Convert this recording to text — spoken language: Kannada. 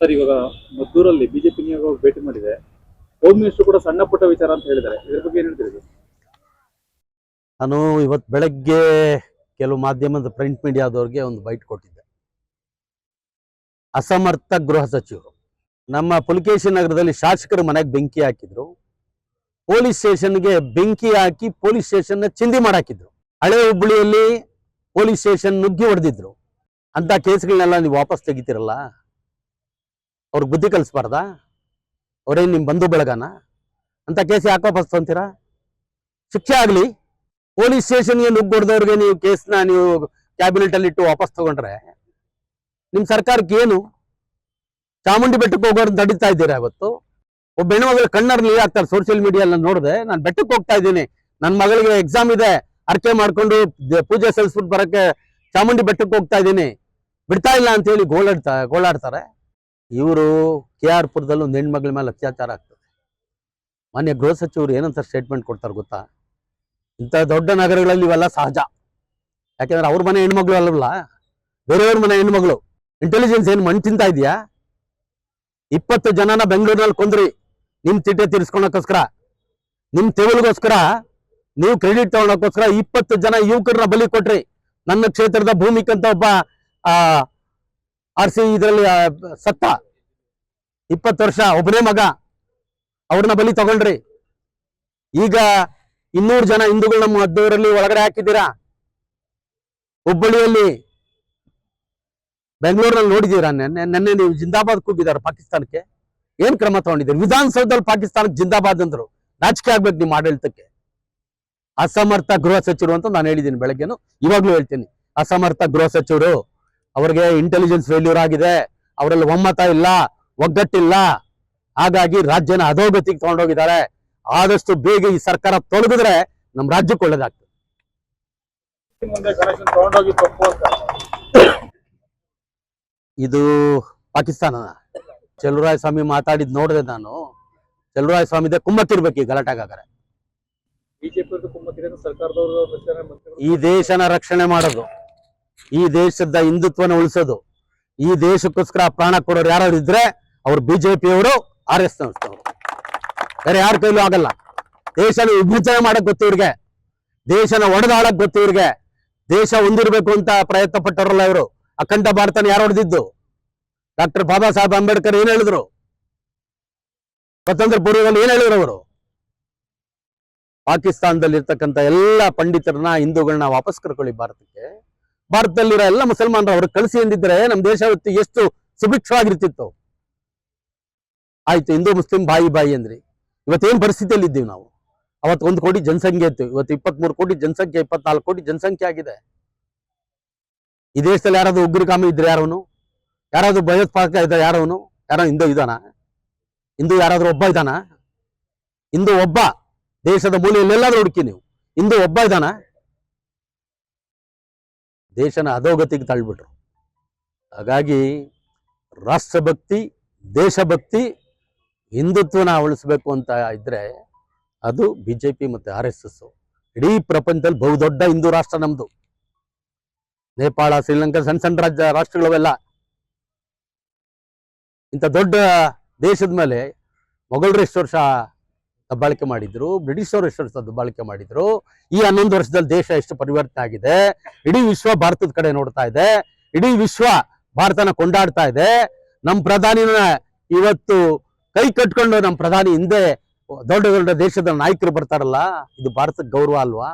ಸರ್, ಇವಾಗ ಮದ್ದೂರಲ್ಲಿ ಬಿಜೆಪಿ ನಿಯೋಗ ಭೇಟಿ ಮಾಡಿದೆ. ಹೋಮ್ ಮಿನಿಸ್ಟರ್ ಕೂಡ ಸಣ್ಣ ಪುಟ್ಟ ವಿಚಾರ ಅಂತ ಹೇಳಿದ್ದಾರೆ. ಇದ್ರ ಬಗ್ಗೆ ಏನ್ ಹೇಳ್ತೀರಿ ನಾನು ಇವತ್ತು ಬೆಳಗ್ಗೆ ಕೆಲವು ಮಾಧ್ಯಮದ ಪ್ರಿಂಟ್ ಮೀಡಿಯಾದವ್ರಿಗೆ ಒಂದು ಬೈಟ್ ಕೊಟ್ಟಿದ್ದೆ. ಅಸಮರ್ಥ ಗೃಹ ಸಚಿವರು. ನಮ್ಮ ಪುಲಕೇಶಿ ನಗರದಲ್ಲಿ ಶಾಸಕರ ಮನೆಗೆ ಬೆಂಕಿ ಹಾಕಿದ್ರು. ಪೊಲೀಸ್ ಸ್ಟೇಷನ್ಗೆ ಬೆಂಕಿ ಹಾಕಿ ಪೊಲೀಸ್ ಸ್ಟೇಷನ್ ಚಿಂದಿ ಮಾಡಾಕಿದ್ರು. ಹಳೆ ಹುಬ್ಬಳ್ಳಿಯಲ್ಲಿ ಪೊಲೀಸ್ ಸ್ಟೇಷನ್ ನುಗ್ಗಿ ಹೊಡೆದಿದ್ರು. ಅಂತ ಕೇಸ್ಗಳನ್ನೆಲ್ಲ ನೀವು ವಾಪಸ್ ತೆಗಿತೀರಲ್ಲ? ಅವ್ರಿಗೆ ಬುದ್ಧಿ ಕಲಿಸ್ಬಾರ್ದ? ಅವ್ರೇನು ನಿಮ್ಮ ಬಂಧು ಬೆಳಗಾನ? ಅಂತ ಕೇಸ್ ಯಾಕೆ ವಾಪಸ್ ತಂತೀರಾ ಶಿಕ್ಷೆ ಆಗಲಿ, ಪೊಲೀಸ್ ಸ್ಟೇಷನ್ಗೆ ನುಗ್ಗಿ ಹೊಡೆದವ್ರಿಗೆ ನೀವು ಕೇಸ್ನ ನೀವು ಕ್ಯಾಬಿನೆಟ್ ಅಲ್ಲಿ ಇಟ್ಟು ವಾಪಸ್ ತಗೊಂಡ್ರೆ ನಿಮ್ಮ ಸರ್ಕಾರಕ್ಕೆ ಏನು? ಚಾಮುಂಡಿ ಬೆಟ್ಟಕ್ಕೆ ಹೋಗೋರು ನಡೀತಾ ಇದ್ದೀರಾ ಇವತ್ತು? ಒಬ್ಬ ಹೆಣ್ಮಗಳು ಕಣ್ಣಲ್ಲಿ ನೀರು ಹಾಕ್ತಾರೆ ಸೋಷಿಯಲ್ ನಾನು ನೋಡಿದೆ, ನಾನು ಬೆಟ್ಟಕ್ಕೆ ಹೋಗ್ತಾ ಇದ್ದೀನಿ. ನನ್ನ ಮಗಳಿಗೆ ಎಕ್ಸಾಮ್ ಇದೆ, ಅರ್ಕೆ ಮಾಡ್ಕೊಂಡು ಪೂಜೆ ಸಲ್ಲಿಸ್ಬಿಟ್ಟು ಬರಕ್ಕೆ ಚಾಮುಂಡಿ ಬೆಟ್ಟಕ್ಕೆ ಹೋಗ್ತಾ ಇದ್ದೀನಿ. ಬಿಡ್ತಾ ಇಲ್ಲ ಅಂತ ಹೇಳಿ ಗೋಳಾಡ್ತಾ, ಗೋಳಾಡ್ತಾರೆ. ಇವರು ಕೆ ಆರ್ ಪುರದಲ್ಲಿ ಒಂದು ಹೆಣ್ಮಗಳ ಮೇಲೆ ಅತ್ಯಾಚಾರ ಆಗ್ತದೆ. ಮಾನ್ಯ ಗೃಹ ಸಚಿವರು ಏನಂತ ಸ್ಟೇಟ್ಮೆಂಟ್ ಕೊಡ್ತಾರೆ ಗೊತ್ತಾ? ಇಂಥ ದೊಡ್ಡ ನಗರಗಳಲ್ಲಿ ಇವೆಲ್ಲ ಸಹಜ. ಯಾಕೆಂದ್ರೆ ಅವ್ರ ಮನೆ ಹೆಣ್ಮಗಳು ಅಲ್ಲವಲ್ಲ ಬೇರೆಯವ್ರ ಮನೆ ಹೆಣ್ಮಗಳು. ಇಂಟೆಲಿಜೆನ್ಸ್ ಏನು ಮಣ್ಣು ತಿಂತ ಇದೆಯಾ? ಇಪ್ಪತ್ತು ಜನನ ಬೆಂಗಳೂರಿನಲ್ಲಿ ಕೊಂದ್ರಿ ನಿಮ್ಮ ತಿಟ್ಟೆ ತೀರಿಸ್ಕೊಳಕ್ಕೋಸ್ಕರ ನಿಮ್ಮ ತೆವಲಿಗೋಸ್ಕರ, ನೀವು ಕ್ರೆಡಿಟ್ ತಗೊಳಕ್ಕೋಸ್ಕರ ಇಪ್ಪತ್ತು ಜನ ಯುವಕರನ್ನ ಬಲಿ ಕೊಟ್ರಿ. ನನ್ನ ಕ್ಷೇತ್ರದ ಭೂಮಿಕಂತ ಒಬ್ಬ ಆ ಆರ್ ಇದರಲ್ಲಿ ಸತ್ತ. ಇಪ್ಪತ್ತು ವರ್ಷ, ಒಬ್ಬನೇ ಮಗ. ಅವ್ರನ್ನ ಬಲಿ ತಗೊಂಡ್ರಿ. ಈಗ ಇನ್ನೂರು ಜನ ಹಿಂದೂಗಳು ನಮ್ಮ ಮದ್ದೂರಲ್ಲಿ ಒಳಗಡೆ ಹಾಕಿದ್ದೀರಾ? ಹುಬ್ಬಳ್ಳಿಯಲ್ಲಿ ಬೆಂಗಳೂರಿನಲ್ಲಿ ನೋಡಿದ್ದೀರಾ? ನೆನ್ನೆ ನೀವು ಜಿಂದಾಬಾದ್ ಕೂಗಿದ್ದಾರೆ ಪಾಕಿಸ್ತಾನಕ್ಕೆ. ಏನ್ ಕ್ರಮ ತಗೊಂಡಿದ್ದೀರಿ? ವಿಧಾನಸೌಧದಲ್ಲಿ ಪಾಕಿಸ್ತಾನಕ್ಕೆ ಜಿಂದಾಬಾದ್ ಅಂದ್ರು. ರಾಜಕೀಯ ಆಗ್ಬೇಕು ನಿಮ್ಮ ಆಡಳಿತಕ್ಕೆ. ಅಸಮರ್ಥ ಗೃಹ ಸಚಿವರು ಅಂತ ನಾನು ಹೇಳಿದ್ದೀನಿ ಬೆಳಗ್ಗೆನು. ಇವಾಗ್ಲೂ ಹೇಳ್ತೀನಿ. ಅಸಮರ್ಥ ಗೃಹ ಸಚಿವರು ಅವ್ರಿಗೆ ಇಂಟೆಲಿಜೆನ್ಸ್ ಫೇಲ್ಯೂರ್ ಆಗಿದೆ. ಅವರಲ್ಲಿ ಒಮ್ಮತ ಇಲ್ಲ ಒಗ್ಗಟ್ಟಿಲ್ಲ. ಹಾಗಾಗಿ ರಾಜ್ಯನ ಅಧೋಗತಿಗೆ ತಗೊಂಡೋಗಿದ್ದಾರೆ. ಆದಷ್ಟು ಬೇಗ ಈ ಸರ್ಕಾರ ತೊಲಗಿದ್ರೆ ನಮ್ಮ ರಾಜ್ಯಕ್ಕೆ ಒಳ್ಳೇದಾಗ್ತದೆ. ಇದು ಪಾಕಿಸ್ತಾನ ಚಲುವರಾಯ ಸ್ವಾಮಿ ಮಾತಾಡಿದ್ ನೋಡಿದೆ ನಾನು. ಚಲುವರಾಯ ಸ್ವಾಮಿದೆ ಕುಮ್ಮಕ್ಕಿರ್ಬೇಕು ಈ ಗಲಾಟೆಗಾಗರೆ. ರಚನೆ ಮಂತ್ರಿಗಳು ಈ ದೇಶನ ರಕ್ಷಣೆ ಮಾಡೋದು. ಈ ದೇಶದ ಹಿಂದುತ್ವನ ಉಳಿಸೋದು. ಈ ದೇಶಕ್ಕೋಸ್ಕರ ಪ್ರಾಣ ಕೊಡೋರು ಯಾರು ಇದ್ರೆ ಅವ್ರು ಬಿಜೆಪಿಯವರು, ಆರ್ ಎಸ್ ಸಂಸ್ಥೆಯವರು ಬೇರೆ ಯಾರ ಕೈಲೂ ಆಗಲ್ಲ. ದೇಶನ ವಿಭಜನೆ ಮಾಡಕ್ ಗೊತ್ತು ಇವ್ರಿಗೆ. ದೇಶನ ಒಡೆದಾಡಕ್ ಗೊತ್ತು ಇವ್ರಿಗೆ. ದೇಶ ಹೊಂದಿರ್ಬೇಕು ಅಂತ ಪ್ರಯತ್ನ ಪಟ್ಟವರಲ್ಲ ಇವರು. ಅಖಂಡ ಭಾರತನ ಯಾರು ಹೊಡೆದಿದ್ದು ಡಾಕ್ಟರ್ ಬಾಬಾ ಸಾಹೇಬ್ ಅಂಬೇಡ್ಕರ್ ಏನ್ ಹೇಳಿದ್ರು? ಸ್ವತಂತ್ರ ಪೂರ್ವದಲ್ಲಿ ಏನ್ ಹೇಳಿದ್ರು ಅವರು? ಪಾಕಿಸ್ತಾನದಲ್ಲಿ ಇರ್ತಕ್ಕಂಥ ಎಲ್ಲ ಪಂಡಿತರನ್ನ ಹಿಂದೂಗಳನ್ನ ವಾಪಸ್ ಕರ್ಕೊಳ್ಳಿ ಭಾರತಕ್ಕೆ. ಭಾರತದಲ್ಲಿರೋ ಎಲ್ಲ ಮುಸಲ್ಮಾನರು ಅವ್ರಿಗೆ ಕಳಿಸಿ ಎಂದಿದ್ರೆ ನಮ್ಮ ದೇಶ ಎಷ್ಟು ಸುಭಿಕ್ಷವಾಗಿರ್ತಿತ್ತು. ಆಯ್ತು, ಹಿಂದೂ, ಮುಸ್ಲಿಂ ಬಾಯಿ ಬಾಯಿ ಅಂದ್ರಿ. ಇವತ್ತೇನ್ ಪರಿಸ್ಥಿತಿಯಲ್ಲಿ ಇದ್ದೀವಿ ನಾವು? ಅವತ್ತು ಒಂದು ಕೋಟಿ ಜನಸಂಖ್ಯೆ ಇತ್ತು, ಇವತ್ತು ಇಪ್ಪತ್ಮೂರು ಕೋಟಿ ಜನಸಂಖ್ಯೆ, ಇಪ್ಪತ್ನಾಲ್ಕು ಕೋಟಿ ಜನಸಂಖ್ಯೆ ಆಗಿದೆ. ಈ ದೇಶದಲ್ಲಿ ಯಾರಾದ್ರೂ ಉಗ್ರಗಾಮಿ ಇದ್ರೆ ಯಾರವನು? ಯಾರಾದ್ರೂ ಭಯೋತ್ಪಾದಕ ಇದ್ರೆ ಯಾರವನು? ಯಾರೋ ಹಿಂದೂ ಇದಾನ ಹಿಂದೂ ಯಾರಾದ್ರೂ ಒಬ್ಬ ಇದಾನ ಹಿಂದೂ ಒಬ್ಬ, ದೇಶದ ಮೂಲೆಯಲ್ಲಿ ಎಲ್ಲಾದ್ರೂ ಹುಡುಕಿ ನೀವು. ಹಿಂದೂ ಒಬ್ಬ ಇದಾನ ದೇಶನ ಅಧೋಗತಿಗೆ ತಳ್ಳಿಬಿಟ್ರು. ಹಾಗಾಗಿ ರಾಷ್ಟ್ರಭಕ್ತಿ, ದೇಶಭಕ್ತಿ ಹಿಂದುತ್ವನ ಉಳಿಸ್ಬೇಕು ಅಂತ ಇದ್ರೆ ಅದು ಬಿ ಜೆ ಪಿ ಮತ್ತು ಆರ್ ಎಸ್ ಎಸ್ಸು ಇಡೀ ಪ್ರಪಂಚದಲ್ಲಿ ಬಹುದೊಡ್ಡ ಹಿಂದೂ ರಾಷ್ಟ್ರ ನಮ್ಮದು ನೇಪಾಳ, ಶ್ರೀಲಂಕಾ, ಸಣ್ಣ ಸಣ್ಣ ರಾಜ್ಯ, ರಾಷ್ಟ್ರಗಳವೆಲ್ಲ. ಇಂಥ ದೊಡ್ಡ ದೇಶದ ಮೇಲೆ ಮೊಘಲರು ಎಷ್ಟು ವರ್ಷ ದಬ್ಬಾಳಿಕೆ ಮಾಡಿದ್ರು ಬ್ರಿಟಿಷ್ ಅವರು ಎಷ್ಟು ದಬ್ಬಾಳಿಕೆ ಮಾಡಿದ್ರು. ಈ ಹನ್ನೊಂದು ವರ್ಷದಲ್ಲಿ ದೇಶ ಎಷ್ಟು ಪರಿವರ್ತನೆ ಆಗಿದೆ, ಇಡೀ ವಿಶ್ವ ಭಾರತದ ಕಡೆ ನೋಡ್ತಾ ಇದೆ, ಇಡೀ ವಿಶ್ವ ಭಾರತನ ಕೊಂಡಾಡ್ತಾ ಇದೆ. ನಮ್ಮ ಪ್ರಧಾನಿನ ಇವತ್ತು ಕೈ ಕಟ್ಕೊಂಡು ನಮ್ಮ ಪ್ರಧಾನಿ ಹಿಂದೆ ದೊಡ್ಡ ದೊಡ್ಡ ದೇಶದ ನಾಯಕರು ಬರ್ತಾರಲ್ಲ, ಇದು ಭಾರತಕ್ಕೆ ಗೌರವ ಅಲ್ವಾ?